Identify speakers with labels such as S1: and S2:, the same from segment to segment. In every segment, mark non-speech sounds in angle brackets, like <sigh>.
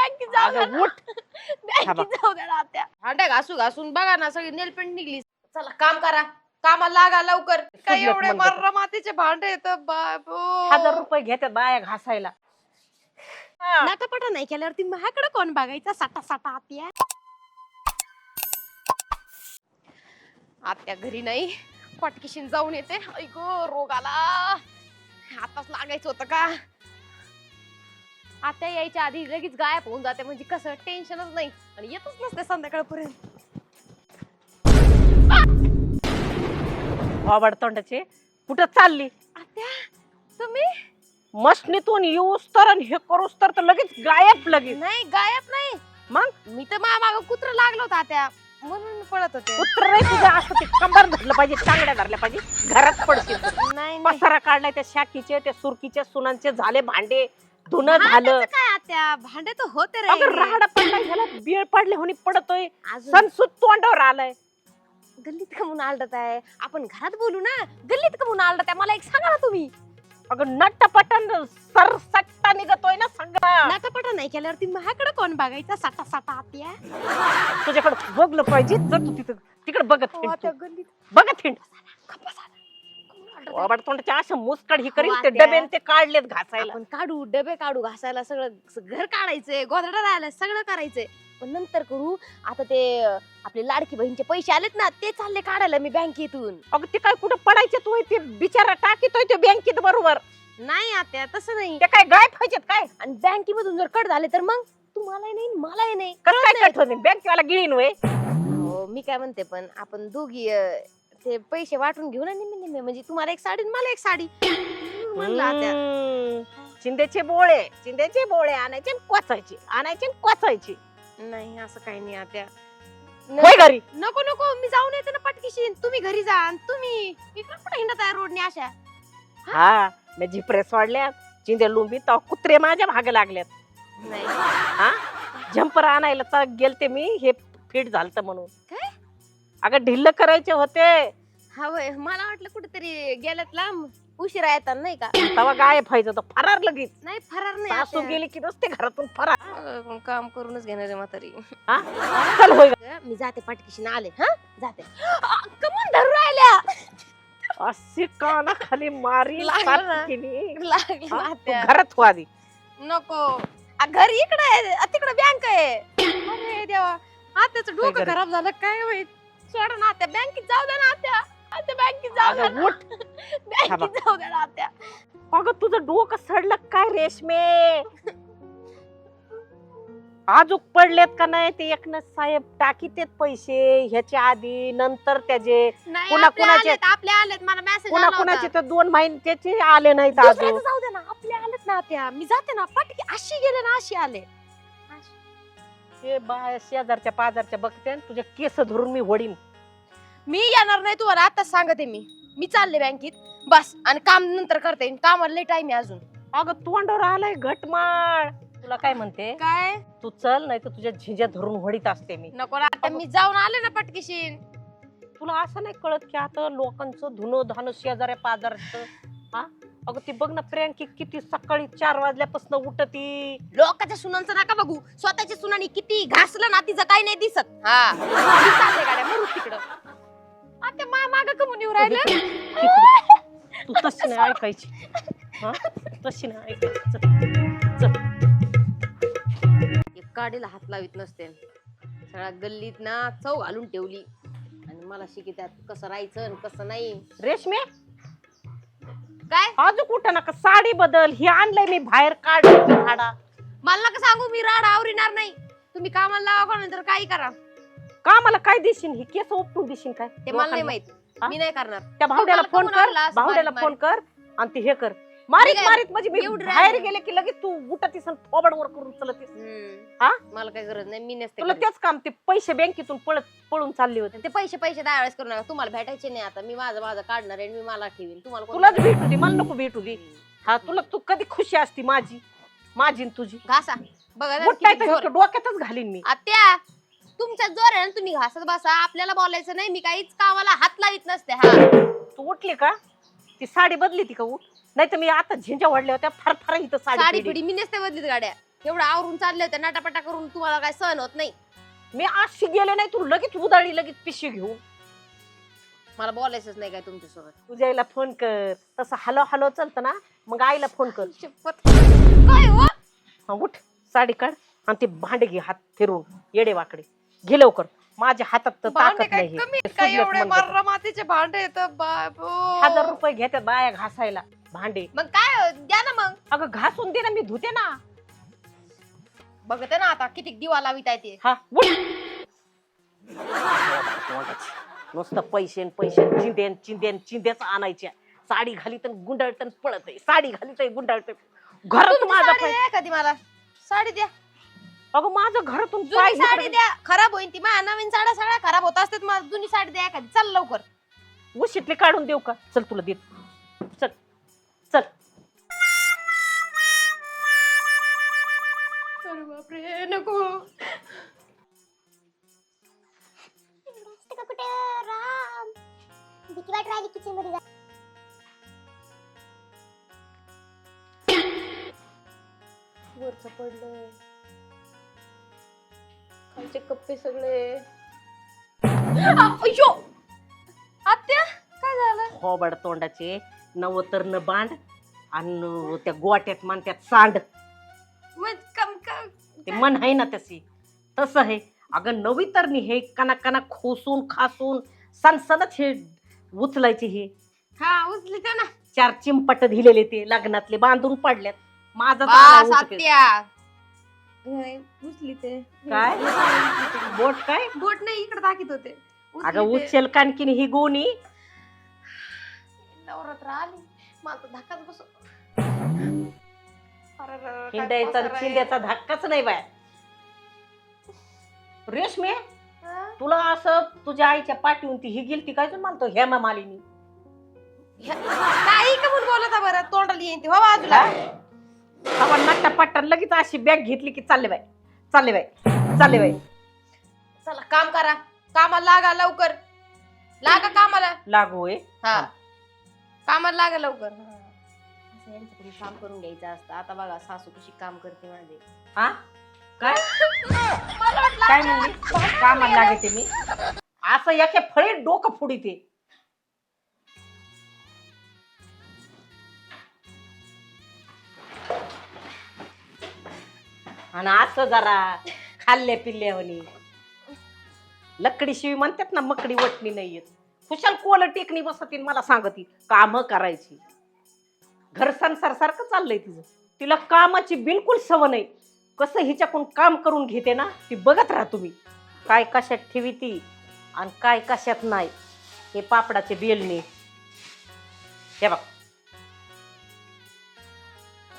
S1: बँकेत जाऊ द्या
S2: अगं
S1: ना.
S2: उठ. <laughs> थांबा.
S1: बँकेत जाऊ द्या ना आत्या भांड्या घासू घासून बघा ना सगळी नेलपेंट निघली. चला काम करा. कामाला लागा लवकर. काय
S2: सुजलत
S1: एवढे
S2: म्हणतात.
S1: मर्रा मातीचे भांडे येत बाबो.
S2: हजार रुपये घेतात बाया घासायला.
S1: नाटापटा नाही केल्यावरती माझ्याकडे कोण बघायचा? साटा साटा आत्या. आत्या घरी नाही. पटकीशीन जाऊन येते. ऐको रोग आला. आताच लागायचं होतं का? आत्या यायच्या आधी लगेच गायब होऊन जाते म्हणजे कसं टेन्शनच नाही. आणि येतच नसते संध्याकाळपर्यंत.
S2: थोबाड तोंडाचे कुठं चालली?
S1: आत्या तुम्ही?
S2: मशनीतून येऊस तर आणि हे करूस तर तर लगेच गायब लगेच.
S1: नाही गायब नाही.
S2: मग?
S1: मी तर माग कुत्र लागलो होता आत्या. म्हणून मी पळत होते.
S2: पुत्र नाही तुझं असं ते कंबर धरलं पाहिजे चांगल्या धरल्या पाहिजे घरात पडशील.
S1: नाही नाही.
S2: पसारा काढलाय त्या शाकीचे त्या सुरकीच्या सुनांचे झाले भांडे. धुणं झालं.
S1: काय आत्या भांडे तर होते
S2: अगं
S1: रे
S2: राहडा पडलाय झाला बीळ पडले होणी पडतोय.
S1: अजून?
S2: सनसूत तोंडावर आलाय.
S1: गल्लीत कमून आलडत आहे? आपण घरात बोलू ना? गल्लीत कमून आलडत आहे? मला एक सांगा ना तुम्ही.
S2: अगं नट्टपटन सरसट्टा निघतोय ना सगळा.
S1: नाटापटा नाही केल्यावरती माझ्याकडे कोण बघायचा? साटा साटा आत्या?
S2: तुझ्याकडे बघलं पाहिजे जर तू तिथं तिकडे बघत
S1: हो,
S2: हिंड
S1: आत्या
S2: तू.
S1: गल्लीत
S2: बघत हिंड. वाबाड तोंडाच्या अशा मुसकड ही करीन
S1: हो,
S2: ते. डबेन ते काढलेत घासायला.
S1: आपण काढू डबे काढू घासायला सगळं स- घर काढायचंय गोधडा राहायला सगळं करायचंय पण नंतर करू आता ते अं, आपले लाडकी बहिणीचे पैसे आलेत ना ते चालले काढायला मी बँकेतून.
S2: अगं ते काय कुठं पडायचे तू? ते बिचारा टाकीतोय ते बँकेत बरोबर.
S1: नाही आत्या तसं नाही.
S2: ते काय गायब व्हायचेत काय?
S1: आणि बँकेमधून जर कट झाले तर मग? तुम्हालाही नाही मलाही नाही.
S2: कसं काय कट होते? बँकेवाला गिळीन वय.
S1: मी काय म्हणते पण आपण दोघी अं, ते पैसे वाटून घेऊ ना निम्मे निम्मे. म्हणजे तुम्हाला एक साडी आणि मला एक साडी. <coughs> म्हणलं
S2: हम्म. चिंदेचे बोळे चिंदेचे बोळे आणायचे आणि कोचायचे आणायचे आणि कोचायचे
S1: नाही असं काही नाही
S2: होय
S1: न-
S2: घरी?
S1: नको नको. मी जाऊन येते ना पटकीशी. तुम्ही घरी जा. आणि तुम्ही इकडे कुठे हिंडत आहे रोडने अशा?
S2: हा? मी झिपरे सोडल्यात. चिंदे लुंबी तर कुत्रे माझ्या भाग लागल्यात.
S1: नाही.
S2: हा? झंपर आणायला तर गेलते मी. हे फिट झालत म्हणून? अगं ढिल्ल करायचे होते.
S1: हा होय मला वाटलं कुठेतरी गेल्यात लांब. उशिरा येतात नाही का?
S2: तेव्हा गायब व्हायचं तर फरार लगेच.
S1: नाही फरार नाही
S2: सासू
S1: आत्या.
S2: गेली की नुसते घरातून फरार.
S1: काम करूनच घेणार आहे म्हातारी.
S2: हा? चल होय.
S1: मी जाते पटकीशी आले. हा? जाते. कमून धरू राहिल्या.
S2: अशी काना खाली मारी
S1: लागलं ना. लागलं
S2: हा? तू
S1: आत्या.
S2: घरात हो आधी.
S1: नको. आ, घरी इकडे आहे. तिकडे बँक आहे. अरे देवा. आत्याचं डोकं
S2: घरी?
S1: खराब झालं. काय माहीत? सोडा ना आत्या बँकेत जाऊ द्या ना आत्या आत्या बँकेत जाऊ
S2: अगं
S1: ना.
S2: उठ.
S1: बँकेत जाऊ द्या ना आत्या
S2: अगं तुझं डोकं सडलं काय रेशमे? आजूक पडलेत का नाही ते एकनाथ साहेब? टाकीतेत पैसे ह्याच्या आधी नंतर त्याचे.
S1: नाही आपले
S2: कुणाचे?
S1: आलेत आपले आलेत. मला मेसेज
S2: कुणा कुणाचे
S1: होता
S2: तर दोन महिने त्याचे आले नाहीत
S1: दुसऱ्याचं
S2: अजून.
S1: जाऊ दे ना. आपले आलेत ना आत्या मी जाते ना. पटकी अशी गेले ना अशी आले.
S2: हे बाय शेजारच्या पाजारच्या बघते आणि तुझे केस धरून मी वडीन
S1: मी येणार नाही तुम्हाला आताच सांगते मी. मी चालले बँकेत बस आणि काम नंतर करते. कामाला लई टाइम आहे अजून.
S2: अगं तोंडावर आलाय घटमाळ. तुला काय म्हणते?
S1: काय?
S2: तू चल नाही तर तुझ्या झिंज्या धरून वडीत असते मी.
S1: नको ना आता मी जाऊन आले ना पटकीशी
S2: तुला असं नाही कळत की आता लोकांचं धुणं धानं शेजाऱ्या पाजारचं हा? अगं ती बघ ना प्रियांकी किती सकाळी चार वाजल्यापासून उठती.
S1: लोकांच्या सुनांचं नका बघू. स्वतःच्या सुनानी किती घासलं ना तिचं काही नाही दिसत. हा. गाड्या मरू तिकडं. आता मा माग कमून येऊ राहिलं.
S2: तू तशी नाही ऐकायची. हा? तशी नाही ऐकायची. चल, चल.
S1: एक काडीला हात लावित नसते. सगळ्या गल्लीत ना चव घालून ठेवली. आणि मला शिकित्यात कसं राहायचं आणि कसं नाही.
S2: रेशमे?
S1: काय?
S2: अजून कुठं नका? साडी बदल हे आणलंय मी बाहेर झाडा.
S1: मला नका सांगू मी राड आवरीणार नाही. तुम्ही कामाला लावा नंतर काही करा.
S2: का मला काय देशील? ही केस उपटून देशील काय?
S1: ते मला नाही
S2: लोकांना?
S1: माहीत.
S2: हा?
S1: मी नाही करणार.
S2: त्या भावड्याला फोन कर भावड्याला फोन कर आणि ते हे कर. मारीत
S1: काय-
S2: मारीत म्हणजे मी
S1: एवढं
S2: बाहेर
S1: राहिलं.
S2: गेले की लगेच तू उठतीस आणि थोबड वर करून चलतीस.
S1: हम्म.
S2: हा?
S1: मला काही गरज नाही मी नसते
S2: तुला
S1: करत.
S2: तेच काम ते पैसे बँकेतून पळत पळून चालले होते.
S1: ते पैसे पैसे दहा वेळेस करू नका तुम्हाला भेटायचे नाही आता. मी माझं माझं काढणार आहे आणि मी मला ठेवीन. तुम्हाला कोण
S2: तुलाच भेटू दे मला नको भेटू दे. हा तुला तू कधी खुशी असती माझी? माझी आणि तुझी?
S1: घासा. बघा ना
S2: मोठा
S1: किती जोर.
S2: डोक्यातच घालीन मी.
S1: आत्या तुमच्या जोर आहे ना तुम्ही घासत बसा. आपल्याला बोलायचं नाही मी काहीच कामाला हात लावित नसते हा.
S2: तू उठली का? ती साडी बदली ती का उठ नाही तर मी आता झिंजा वाढल्या होत्या फार फार इथं
S1: साडी
S2: साडी
S1: पिढी. मी नसते बदलीत गाड्या. एवढं आवरून चालले होते नाटापटा करून तुम्हाला काय सहन होत नाही.
S2: मी अशी गेले नाही तू लगेच उदाळी लगेच पिशवी घेऊन.
S1: मला बोलायचंच नाही काय तुमच्यासोबत.
S2: तुझ्या आईला फोन कर. तसं हलो हलो चालतं ना मग आईला फोन कर.
S1: शपथ. काय हो?
S2: हा, उठ साडी काढ आणि ते भांडे घे हात फिरून येडे वाकडे. घे लवकर. माझ्या हातात तर
S1: भांडे
S2: ताकद
S1: काय
S2: नाही
S1: कमी. आहेत काय
S2: सुजलेत
S1: एवढे
S2: मनगट.
S1: मर्रा मातीचे भांडे येत बाबो
S2: हजार रुपये घेतात बाया घासायला. भांडे.
S1: मग काय द्या ना मग.
S2: अगं घासून दे ना मी धुते ना.
S1: बघते ना आता किती दिवा लावित आहे ते.
S2: हा उठ. नुसतं पैसे न पैसे न चिंदेन चिंदेन चिंदेच आणायच्या साडी घालीत आणि गुंडाळत पळत आहे. साडी घालीत गुंडाळत घरात
S1: तुमची
S2: माझा
S1: साडी
S2: पाय
S1: द्या कधी मला? साडी द्या.
S2: अगं माझं घरातून पाय
S1: जुनी साडी द्या. खराब होईन ती. माझ्या नवीन साड्या सगळ्या खराब होत असतात. मला जुनी साडी द्या एखादी. चल लवकर.
S2: उशीतले काढून देऊ का? चल तुला देत.
S1: बापरे नको
S3: कुठं राम? भीती वाट राहिली किचनमध्ये जा.
S1: वरच पडलंय. खालचे कप्पे सगळे. आ, अय्यो! आत्या काय झालं?
S2: खोबड तोंडाचे नवतर न बांड आणि त्या गोट्यात मान त्यात सांड. ते मन आहे ना तशी तसं आहे अगं नवी तर नी हे कना कना खोसून खासून सणसणच हे उचलायचे हे.
S1: हा उचली ना.
S2: चार चिंपट दिलेले ते लग्नातले बांधून पडल्यात. माझा
S1: बस आत्या होय, उचली ते
S2: काय? बोट काय?
S1: बोट नाही इकडे दाखवत होते. उचली
S2: अगं
S1: ते.
S2: उचल कानकीन ही गोणी.
S1: नवरात्र आली. तर धक्काच बसो. अरे रे, काय
S2: हिंडायचा
S1: पसारा आहे.
S2: चिंध्याचा धक्काच नाही बाय. रेशमे
S1: हा?
S2: तुला असं तुझ्या आईच्या पाठीहून ती ही गेलती काय मला तो हेमा मालिनी.
S1: काही का म्हणून बोलत बरं? तोंडाला येईन ते हो बाजूला.
S2: हवा नट्टा पट्टा लगेच अशी बॅग घेतली की चालले बाय. चालले बाय. चालले बाय.
S1: चला काम करा. कामाला लागा लवकर. लागा कामाला.
S2: लागू
S1: हा. कामाला लागा लवकर. असं यांच्याकडे काम करून घ्यायचं असतं. आता बघा सासू कशी काम करते माझे.
S2: हा? काय? काय म्हणली?
S1: भांडण
S2: कामाला
S1: गेलं.
S2: मी? असं याच्या फळे डोकं फुडीते. आणि असं जरा खाल्ले पिल्ले म्हणे. लकडी शिवी म्हणतात ना मकडी वटणी नाही येत. खुशाल कोल टेकणी बसतील मला सांगती काम करायची. घर संसार सारखं चाललंय तिचं. तिला कामाची बिलकुल सवय नाही. कसं हिच्याकडून काम करून घेते ना ती बघत राहा तुम्ही. काय कशात ठेवी ती आणि काय कशात नाही. हे पापडाचे बेलणे हे बघ.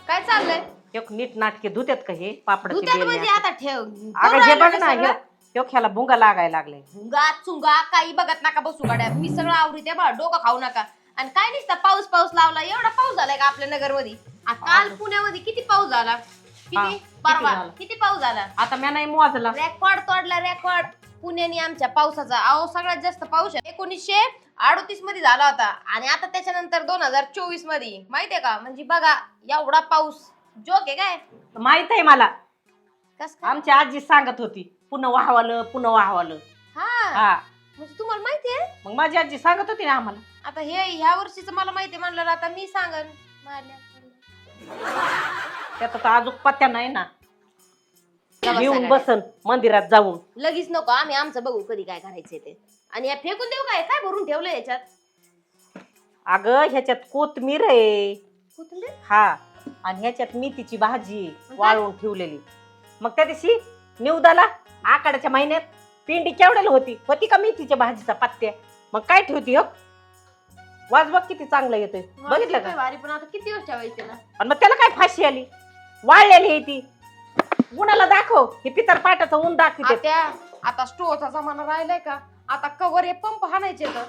S1: काय चाललंय?
S2: एक नीट नाटके धुत्यात का हे पापडाचे
S1: धुत्यात म्हणजे? आता ठेव.
S2: अगं हे बघ ना हे ह्यो ह्याला भुंगा लागायला लागले
S1: भुंगा चुंगा काही बघत नका बसू गाड्या. मी सगळं आवडीते बा डोकं खाऊ नका. आणि काय नुसता पाऊस पाऊस लावला? एवढा पाऊस झालाय का आपल्या नगरमध्ये काल. पुण्यामध्ये किती पाऊस झाला?
S2: हा,
S1: किती
S2: किती
S1: परवा
S2: झाला?
S1: किती पाऊस झाला?
S2: आता मी नाही मोजला.
S1: रेकॉर्ड तोडला रेकॉर्ड पुण्याने आमच्या पावसाचा. अहो सगळ्यात जास्त पाऊस आहे. एकोणीसशे अडोतीसमध्ये झाला होता. आणि आता त्याच्यानंतर दोन हजार चोवीसमध्ये. माहितीये का? म्हणजे बघा एवढा पाऊस. जोक आहे काय?
S2: माहीत आहे मला.
S1: कस काय?
S2: आमची आजी सांगत होती पुन्हा वाहवालं पुन्हा वाहवालं.
S1: हा.
S2: हा.
S1: म्हणजे तुम्हाला माहितीये
S2: मग माझी आजी सांगत होती ना आम्हाला.
S1: आता हे ह्या वर्षीच मला माहिती म्हणलं आता मी सांगन. माझ्या-
S2: त्याचा तर अजून पत्त्या नाही ना.
S1: सगळ्या.
S2: बसन मंदिरात जाऊन.
S1: लगेच नको आम्ही आमचं बघू कधी काय करायचंय ते. आणि या फेकून देऊ काय? काय भरून ठेवलंय याच्यात?
S2: अगं ह्याच्यात कोथमीर आहे.
S1: कोथिंबीर?
S2: हा. आणि ह्याच्यात मेथीची भाजी? वाळवून ठेवलेली. मग त्या दिवशी निवदाला आकाडाच्या महिन्यात पिंडी केवढ्याला होती? होती का मेथीच्या भाजीचा पत्त्या मग काय ठेवती हो? वाज बघ किती चांगलं येतोय. बघितलं का?
S1: पण आता किती दिवस ठेवायचे
S2: आणि मग त्याला काय फाशी आली? वाळलेली आहे ती. गुणाला दाखव. हे पितर पाटाचं ऊन दाखवते.
S1: आता आता स्टोचा जमाना राहिलाय का? आता कवर हे पंप हाणायचे तर.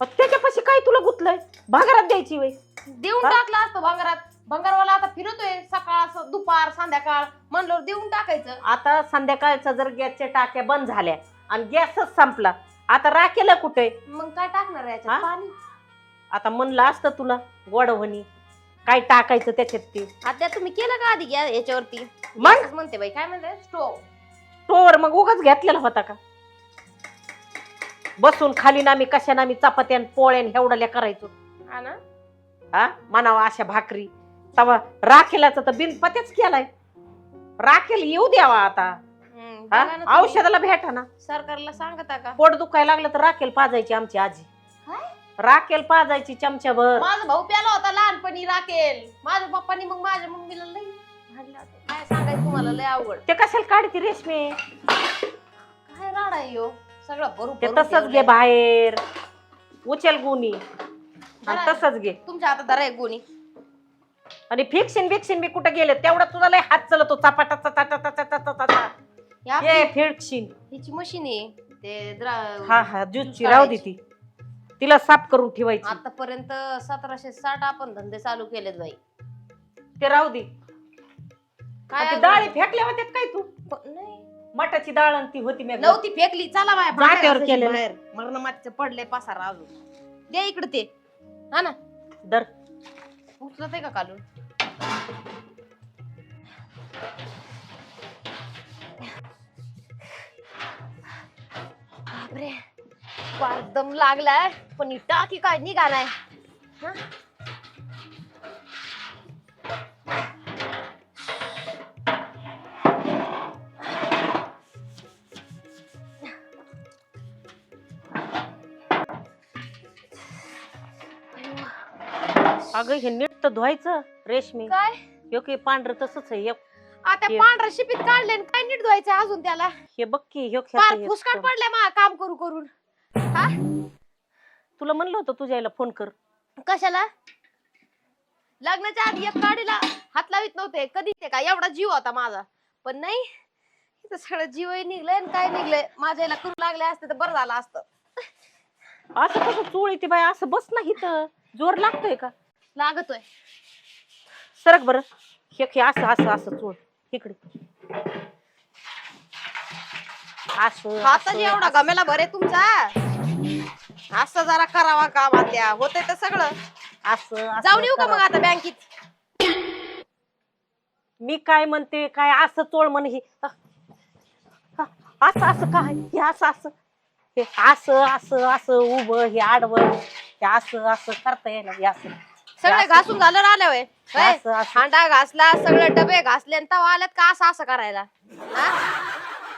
S2: त्याच्यापाशी काय तुला गुतलंय? भागारात द्यायची वय
S1: देऊन
S2: हा?
S1: टाकलं असतं भंगारात. भंगारवाला आता फिरतोय सकाळ असं दुपार संध्याकाळ म्हणलं देऊन टाकायचं.
S2: आता संध्याकाळच्या जर गॅसच्या टाक्या बंद झाल्या आणि गॅसच संपला आता राखेला कुठे?
S1: मग काय टाकणार
S2: हा?
S1: याच्यात? पाणी?
S2: आता म्हणलं असतं तुला गोडवणी काय टाकायचं त्याच्यात ते?
S1: आता तुम्ही केलं का आधी गॅ- याच्यावरती?
S2: मग?
S1: असंच म्हणते बाई काय म्हणते स्टोव.
S2: तोवर मग उगाच घेतलेला होता का? बसून खाली नामी कशा नामी चपात्यान पोळ्यान एवढ्या करायचो.
S1: हा ना?
S2: हा? म्हणावा अशा भाकरी. तवा राखेलाचा तर बिन पत्याच केलाय. राखेल येऊ द्यावा आता.
S1: हम्म,
S2: हा?
S1: बघा ना तुम्ही.
S2: औषधाला भेटा ना.
S1: सरकारला सांगता का?
S2: पोट दुखायला लागलं तर राखेल पाजायची आमची आजी.
S1: काय?
S2: राखेल पाजायची चमच्याभर.
S1: माझा भाऊ प्याला होता लहानपणी राखेल. माझ्या पप्पानी मग माझ्या मम्मीला लई भांडलं होतं. काय सांगायचं तुम्हाला? लय अवघड.
S2: ते कशाला काढते रेशमी?
S1: काय राडा आहे ह्यो? सगळं
S2: ते
S1: भरून
S2: तसंच घे. बाहेर. उचल गुणी. आणि तसंच घे.
S1: तुमच्या हातात धरा एक गोणी.
S2: आणि फिक्सिन बिक्सिन बी कुठे गेले? तेवढा तुझा लय हात चलतो. चपाटा चटा
S1: ही आपली-
S2: ये फिक्सिन
S1: हिची मशीन आहे. ते द्रा-
S2: हा हा ज्यूसची राहू दे ती. तिला साफ करून ठेवायची.
S1: आतापर्यंत सतराशे साठ आपण धंदे चालू केलेत बाई.
S2: ते राहू दे.
S1: काय
S2: आणि ती? डाळी फेकल्या होत्या काय तू?
S1: प- नाही.
S2: मटाची डाळ आणि ती होती मी
S1: नव्हती फेकली. चला बाय
S2: जात्यावर केलेलं.
S1: बाहेर. मरण मातीचं पडले पसारा अजून. दे इकडे ते. हा ना.
S2: दर
S1: उचलत आहे का कालून? बापरे फार दम लागलाय पण इटा की काय निघालाय? हा?
S2: अगं हे तर धुवायचं रेशमी.
S1: काय?
S2: यो की पांढरं तसंच आहे एक
S1: आता
S2: हे-
S1: पांढरा शिपीत काढले काय नीट धुवायचं अजून त्याला?
S2: हे बघ की ह्यो
S1: फार
S2: खेळता येत
S1: फुसकाट
S2: नाही.
S1: पडले मा काम करू करून. हा?
S2: तुला म्हणलं होतं तुझ्या आईला फोन कर.
S1: कशाला? लग्नाच्या आधी एक गाडीला हात लावित नव्हते. कधी ते का एवढा जीव होता माझा. पण नाही इथं सगळं जीवही निघलंय आणि काय निघलंय? माझ्या याला करू लागले असते तर बरं झालं असतं.
S2: असं कसं चोळी ती बाई? असं बस नाही तर जोर लागतोय का?
S1: लागतोय.
S2: सरक बरं. हे हे असं असं असं चोळ. इकडे. असं
S1: हाताची
S2: असं,
S1: एवढा. गमेला भरे तुमचा. असं जरा करावा काम त्या होतंय तर सगळं.
S2: असं असं
S1: जाऊन येऊ का मग
S2: करा.
S1: आता बँकेत?
S2: मी काय म्हणते काय असं चोळ म्हण हे. असं असं काय? हे असं असं. हे असं असं असं उभं हे आडवं. हे असं असं करता येईल हे असं.
S1: सगळे घासून झालं
S2: असं असं
S1: हांडा घासला सगळे डबे घासले आणि तवा आल्यात का असं असं करायला? हा?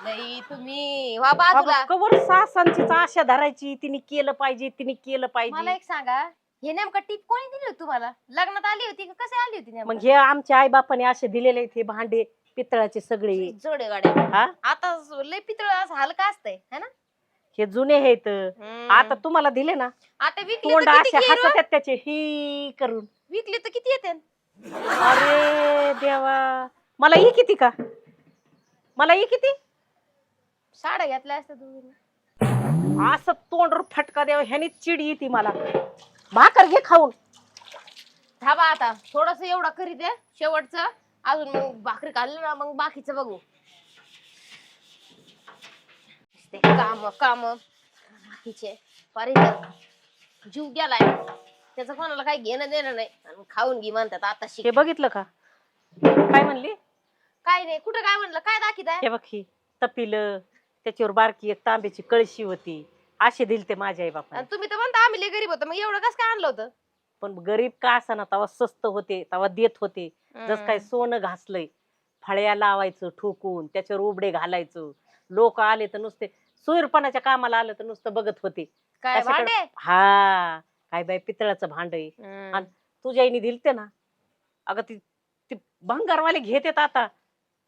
S1: नाही तुम्ही वा बाजूला.
S2: अगं, कवर सासांची आशा धरायची तिने केलं पाहिजे तिने केलं
S1: मला
S2: पाहिजे
S1: एक सांगा हे नेमकं टीप कोणी दिली होती तुम्हाला? लग्नात आली होती का कसे आली होती
S2: मग
S1: नेमकं?
S2: हे आमच्या आई बापाने असे दिलेले आहेत हे भांडे पितळाचे सगळे.
S1: जोडे गाड्या
S2: हा?
S1: आता लय पितळ असं हलका असतंय है ना?
S2: हे जुने आहेत.
S1: हम्म.
S2: आता तुम्हाला दिले ना?
S1: आता विकली
S2: तोंड
S1: तर किती
S2: असे? हसत त्याचे ही करून.
S1: विकली तर किती येते?
S2: अरे देवा. मला ही किती का? मला ही किती?
S1: साड्या घेतल्या असत्या तुम्ही
S2: असं तोंडवर फटका द्यावा ह्यानी चिड येते मला. भाकर घे खाऊन.
S1: थांबा आता. थोडस एवढं करीत आहे शेवटचं. अजून मग भाकरी काढलं ना मग बाकीचं बघू. ते काम काम. बाकीचे पारी जीव गेलाय. त्याचं कोणाला काही घेणं देणं नाही. आणि खाऊन घे म्हणतात आता शिक.
S2: हे बघितलं का? काय म्हणली?
S1: काय नाही कुठं काय म्हणलं? काय दाखित आहे?
S2: हे बघ ही तपिलं त्याच्यावर बारकी एक तांब्याची कळशी होती. असे दिल ते माझ्या आई बापा
S1: आणि तुम्ही तर म्हणता आम्ही लय गरीब होतो मग एवढं कसं काय आणलं होतं?
S2: पण गरीब का ना तवा स्वस्त होते तवा देत होते. जस काय सोनं घासलंय फळ्या लावायचं ठोकून त्याच्यावर उबडे घालायचं. लोक आले तर नुसते सुईरपणाच्या कामाला आलं तर नुसतं बघत होते.
S1: काय
S2: कशाकडे-
S1: भांडे?
S2: हा काय बाय पितळाचं भांड आहे.
S1: हम्म.
S2: आणि तुझ्या आईने दिलते ना अगं ती ती भंगारवाले घेतात आता.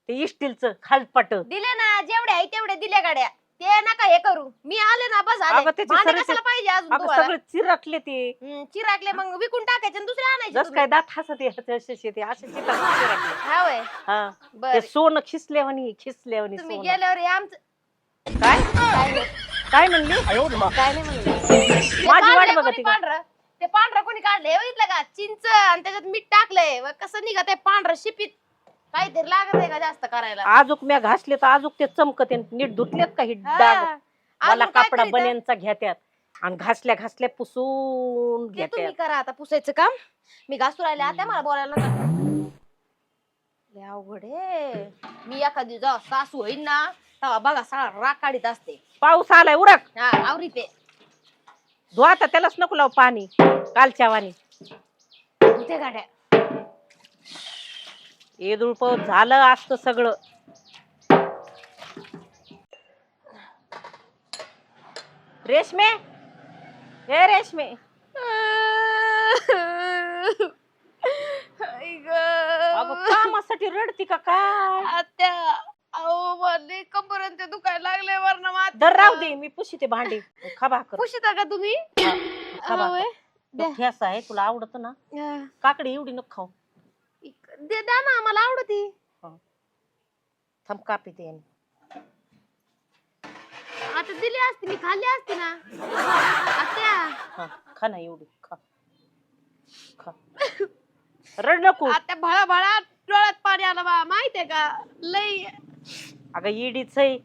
S2: ते इस्टीलचं खालपट.
S1: दिले ना जेवढे आहे तेवढे दिले गाड्या. ते नका हे करू. मी आले ना बस आले.
S2: अगं त्याचे
S1: भांडे
S2: सगळे
S1: कशाला पाहिजे अजून
S2: अगं
S1: तुम्हाला?
S2: सगळे चिरकले ते.
S1: हम्म, चिराकले मग विकून टाकायचे आणि दुसरे आणायचे
S2: जस
S1: तुम्ही.
S2: काय दात हसत येत असे ते असे चिरकले.
S1: हा होय
S2: हा.
S1: बर.
S2: ते सोनं खिसल्यावानी खिसल्यावानी
S1: तुम्ही
S2: सोनं.
S1: गेल्यावर हे आमचं
S2: काय?
S1: काय
S2: म्हणली?
S1: काय नाही म्हणलं. ते
S2: माझी वाट बघत?
S1: पांढरं? ते पांढरं कोणी काढलंय बघितलं का? चिंच आणि त्याच्यात मीठ टाकलंय. कसं निघत आहे पांढरं शिपीत काहीतरी लागत आहे का जास्त करायला?
S2: आजूक म्या घासले तर आजूक ते चमकते नीट धुतलेत का ही
S1: हा.
S2: डाग? मला
S1: काय
S2: कापडा
S1: करीत?
S2: बन्यांचा घेत्यात. आणि घासल्या घासल्या पुसून
S1: ते
S2: घेते
S1: तुम्ही करा आता पुसायचं काम. मी घासू राहिले आता मला बोलायला नका. लय अवघड आहे. मी एखादी जेव्हा सासू होईन ना तेव्हा बघा सगळा राग काढीत असते.
S2: पाऊस आलाय उरक.
S1: हा आवरी ते.
S2: धुवा आता त्यालाच नको लाव पाणी. कालच्या वाणी.
S1: धुते गाड्या.
S2: येदुळ पाऊस झालं असतं सगळं. रेशमे? हे रेशमे. अगं कामासाठी रडती का काय?
S1: आत्या अहो मला कंबरन ते दुखायला लागले वर्ण
S2: दर राहू दे मी पुशी ते भांडी. खा भाकर.
S1: पुशिता का तुम्ही?
S2: खा भाकर.
S1: द्या.
S2: तो ठेसा आहे तुला आवडत ना? काकडी एवढी नको खाऊ.
S1: दे द्या ना मला आवडती
S2: थांब कापी ते.
S1: आता दिली असती मी खाल्ली असती ना. आत्या.
S2: हा खा ना एवढी खा. खा. रड नको.
S1: आता भळा भळा डोळ्यात पाणी आलं बा माहितीये का? लई.
S2: अगं इडीच आहे.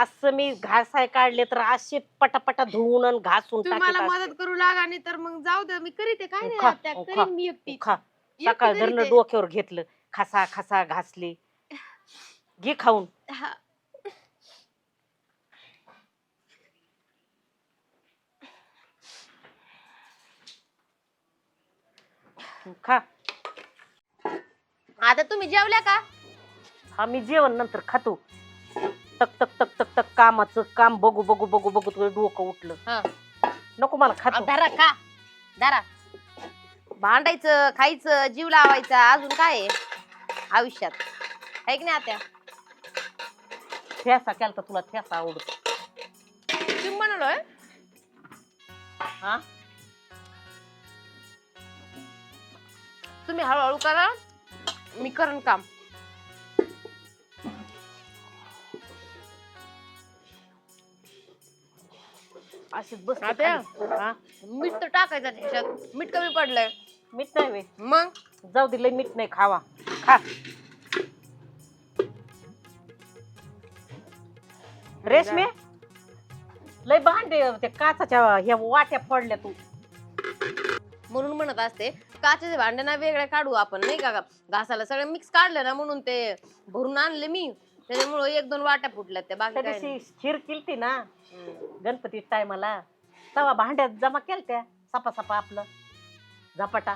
S2: असं मी घासाय काढले तर असे पटापटा धुवून आणि घासून
S1: तुम्ही
S2: टाकीत
S1: मला
S2: असते.
S1: मदत करू लागा नाही तर मग जाऊ दे मी करीते. काय नाही
S2: खा,
S1: आत्या
S2: खा.
S1: करीन मी एकटी
S2: खा. सकाळ धरणं. डोक्यावर घेतलं खसा खसा घासले. घे खाऊन.
S1: हा.
S2: खा.
S1: आता तुम्ही जेवल्या का?
S2: हा मी जेवण नंतर खातो. तक तक तक तक तक कामाचं काम बघू बघू बघू बघू तुझं डोकं उठलं.
S1: हा.
S2: नको मला खातो.
S1: धरा का धरा. भांडायचं खायचं जीव लावायचा अजून काय आहे? आयुष्यात. आहे की नाही आता
S2: ठेसा केला तर तुला ठेसा आवडतो.
S1: तुम्ही म्हणलोय
S2: हा?
S1: तुम्ही हळूहळू करा मी करण काम.
S2: अशीच बस? हा?
S1: मीठ तर टाकायचं त्याच्यात. मीठ कमी पडलंय.
S2: मीठ नाही वे
S1: मग?
S2: जाऊ दे लय मीठ नाही खावा. खा. रेशमे? लय भांडे ते काचाच्या ह्या वाट्या फोडल्या तू.
S1: म्हणून म्हणत असते काचेचे भांडे ना वेगळे काढू आपण नाही का? घासाला सगळे मिक्स काढले ना म्हणून ते भरून आणले मी. त्याच्यामुळे एक दोन वाट्या फुटल्या त्या बाकी काय
S2: दिवशी खीर केलती ना. गणपती टायमाला तवा भांड्यात जमा केलत्या सपा सपा आपलं. झपाटा.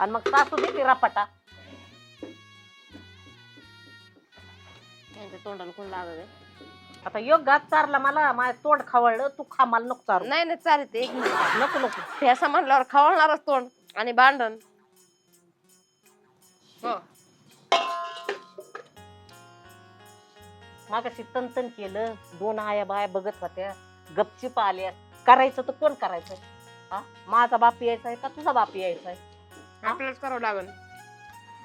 S2: आणि मग सासू देते रपाटा.
S1: यांच्या तोंडाला कोण लागत?
S2: आता योग घात चारला मला माझं तोंड खवळलं तू खा मला नको चारू.
S1: नाही नाही चालत एक मिनिट.
S2: नको नको.
S1: ठेसा म्हणल्यावर खवळणारच तोंड आणि भांडण. हो.
S2: मागाशी तनतन केलं दोन आया बाया बघत होत्या गपचिप आल्या. करायचं तर कोण करायचं? हा? माझा बाप यायचा आहे का तुझा बाप यायचा आहे
S1: आपल्यालाच करावं लागेल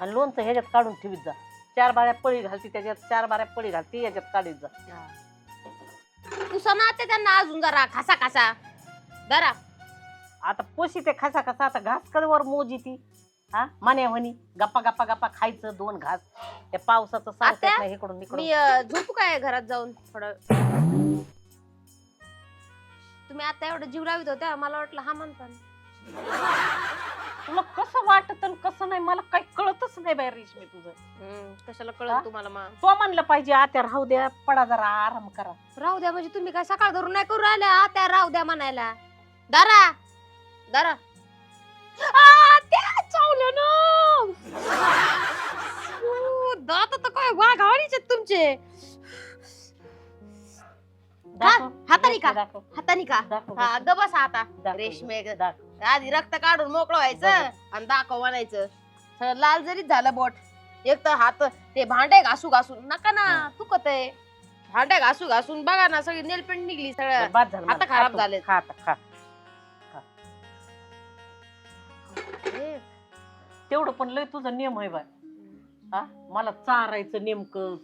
S2: आणि लोणचं ह्याच्यात काढून ठेवीत जा. चार बाऱ्या पळी घालती त्याच्यात चार बाऱ्या पळी घालती याच्यात काढीत जा.
S1: तुसा ना ते त्यांना अजून जरा खासा खासा. जरा
S2: आता पोशी ते खसा खसा आता घास कधीवर मोजी ती. हा? मान्या म्हणी गप्पा गप्पा गप्पा खायचं दोन घास. त्या पावसाचं सांगता
S1: आत्या,
S2: येत नाही इकडून
S1: मी अं, झोपू काय घरात जाऊन थोडं? तुम्ही आता एवढं जीव लावित होत्या मला वाटलं हा म्हणता
S2: तुला कसं वाटत आणि कसं नाही मला काही कळतच नाही बाय रेशमी तुझं.
S1: हम्म, कशाला
S2: हा?
S1: कळलं तुम्हाला मग?
S2: तो म्हणलं पाहिजे आता राहू द्या पडा जरा आराम करा.
S1: राहू द्या म्हणजे तुम्ही काय सकाळ धरून नाही करू राहिल्या? आ, त्या राहू द्या म्हणायला. दारा दारा. दात तर काय वाघावानीचे आहेत तुमचे?
S2: दाखव,
S1: हाताने का?
S2: दाखव,
S1: हातानी का
S2: दाखव,
S1: हा ग बसा आता.
S2: दाखव,
S1: रेशमे ग.
S2: दाखव.
S1: आधी रक्त काढून मोकळं व्हायचं आणि दाखव म्हणायचं. सगळं लाल जरीच झालं बोट. एक तर हात ते भांडे घासू घासून. नका ना चुकत आहे. भांडे घासू घासून बघा ना सगळी नेलपेंट निघली सगळं.
S2: बाद झालं
S1: आता. खराब
S2: खातो.
S1: झालेत.
S2: खा आता खा.
S1: ए,
S2: तेवढं पण लय तुझा नियम आहे बाय. हा? मला चारायचं नेमकं.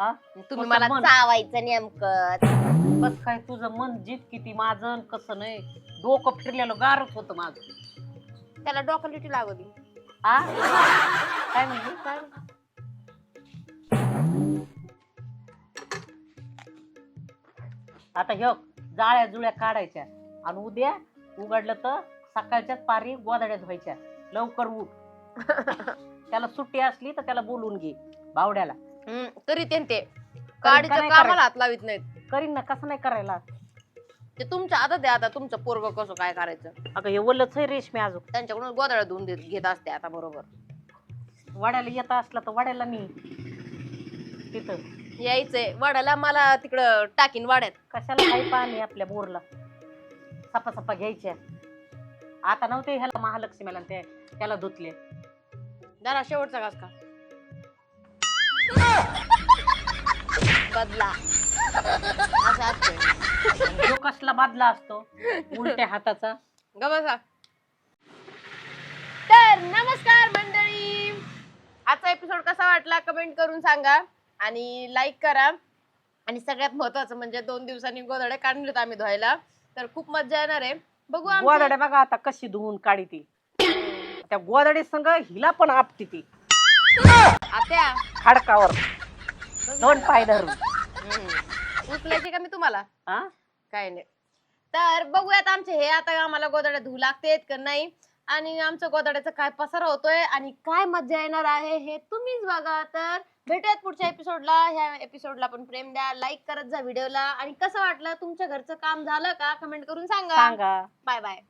S2: हा?
S1: तुम्ही
S2: कसं
S1: मला
S2: मन?
S1: चावायचं नेमकं.
S2: बस काय तुझं मन जित किती माझं आणि कसं नाही. डोकं फिरलेलं गारच होतं माझं.
S1: त्याला डोकं लिटी लागली.
S2: हा? काय म्हणली?
S1: काय
S2: आता ह्यो जाळ्या जुळ्या काढायच्या आणि उद्या उघडलं तर सकाळच्याच पारी गोदाड्यात व्हायच्या. लवकर उठ. <laughs> त्याला सुट्टी असली तर त्याला बोलून घे बावड्याला.
S1: हम्म, तरी ते ते. गाडीच्या
S2: नाही
S1: कामाला
S2: करायचं?
S1: हात लावित नाहीत.
S2: करीन ना कसं नाही करायला?
S1: ते तुमच्या आता द्या आता तुमचं पोरग कसं काय करायचं?
S2: अगं हे ओलच आहे रेशमी अजून.
S1: त्यांच्याकडून गोदळ धुवून देत- घेत असते आता बरोबर.
S2: वाड्याला येत असला तर वाड्याला नाही तिथं.
S1: यायचंय. वाड्याला मला तिकडं टाकीन वाड्यात.
S2: कशाला काही पाणी आपल्या बोरला? सपा सपा घ्यायच्या. आता नव्हते ह्याला महालक्ष्मीला ते त्याला धुतले.
S1: जरा शेवटचा घास का बदला. असं असतं.
S2: तो कसला बादला असतो उलट्या हाताचा.
S1: ग बसा. तर नमस्कार मंडळी. आजचा एपिसोड कसा वाटला कमेंट करून सांगा आणि लाईक करा. आणि सगळ्यात महत्वाचं म्हणजे दोन दिवसांनी गोधडे काढलेत आम्ही धुवायला. तर खूप मजा येणार आहे. बघू आमची-
S2: गोदड्या बघा आता कशी धुवून काढी ती. त्या गोदडी संग हिला पण आपटी ती.
S1: आत्या.
S2: खडकावर. दोन पाय धरून.
S1: हम्म. उचलायचे का मी तुम्हाला?
S2: हा
S1: काय नाही. तर बघूयात आमचे हे आता आम्हाला गोदड्या धुवू लागतेत का नाही? आणि आमचं गोदड्याचा काय पसारा होतोय आणि काय मजा येणार आहे हे तुम्हीच बघा. तर भेटूयात पुढच्या एपिसोडला ह्या एपिसोडला पण प्रेम द्या. लाईक करत जा व्हिडिओला आणि कसं वाटलं? तुमच्या घरचं काम झालं का? कमेंट करून सांगा.
S2: सांगा.
S1: Bye bye